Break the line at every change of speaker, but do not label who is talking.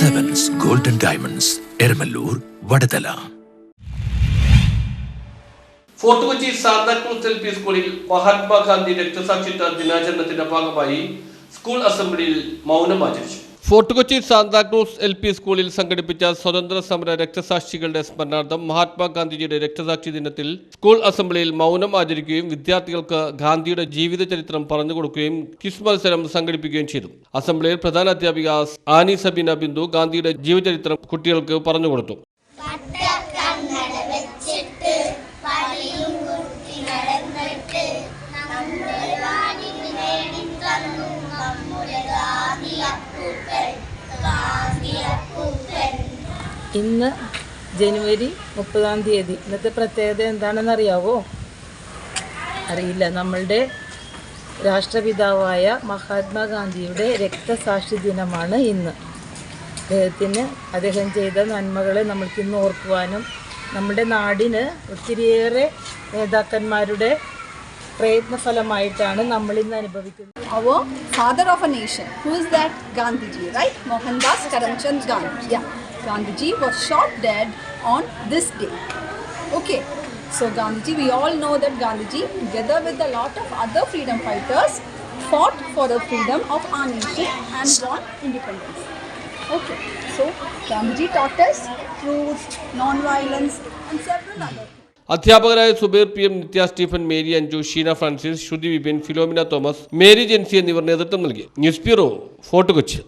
Diamonds Eramallur Vadathala
fort Kochi Santa Cruz L P സ്കൂളിൽ മഹാത്മാഗാന്ധി രക്തസാക്ഷിത്വ ദിനാചരണത്തിന്റെ ഭാഗമായി സ്കൂൾ അസംബ്ലിയിൽ മൗനം ആചരിച്ചു. Fort Kochi Santa Cruz L P സ്കൂളിൽ സംഘടിപ്പിച്ച സ്വതന്ത്ര സമര രക്തസാക്ഷികളുടെ സ്മരണാർത്ഥം മഹാത്മാഗാന്ധിജിയുടെ രക്തസാക്ഷി ദിനത്തിൽ സ്കൂൾ അസംബ്ലിയിൽ മൗനം ആചരിക്കുകയും വിദ്യാർത്ഥികൾക്ക് ഗാന്ധിയുടെ ജീവിത ചരിത്രം പറഞ്ഞു കൊടുക്കുകയും ക്വിസ് മത്സരം സംഘടിപ്പിക്കുകയും ചെയ്തു. അസംബ്ലിയിൽ പ്രധാന അധ്യാപിക ആനി സബീന ബിന്ദു ഗാന്ധിയുടെ ജീവചരിത്രം കുട്ടികൾക്ക് പറഞ്ഞു കൊടുത്തു.
ഇന്ന് ജനുവരി മുപ്പതാം തീയതി. ഇന്നത്തെ പ്രത്യേകത എന്താണെന്ന് അറിയാവോ അറിയില്ല. നമ്മളുടെ രാഷ്ട്രപിതാവായ മഹാത്മാഗാന്ധിയുടെ രക്തസാക്ഷി ദിനമാണ് ഇന്ന്. അദ്ദേഹത്തിന് അദ്ദേഹം ചെയ്ത നന്മകളെ നമ്മൾക്ക് ഇന്ന് ഓർക്കുവാനും നമ്മുടെ നാടിന് ഒത്തിരിയേറെ നേതാക്കന്മാരുടെ പ്രയത്നഫലമായിട്ടാണ് നമ്മൾ ഇന്ന് അനുഭവിക്കുന്നത്
father of a nation. Who is that? Gandhiji, right? Mohandas Karamchand Gandhi. Yeah. Gandhiji was shot dead on this day. Okay. So Gandhiji, we all know that Gandhiji, together with a lot of other freedom fighters, fought for the freedom of our nation and won independence. Okay. So Gandhiji taught us non-violence, and several other things.
അധ്യാപകരായ Subeer P M Nithya Stephen Mary Anju Sheena Francis Sruthi Vipin Philomena Thomas Mary Jency എന്നിവർ നേതൃത്വം നൽകി. News bureau fort Kochi.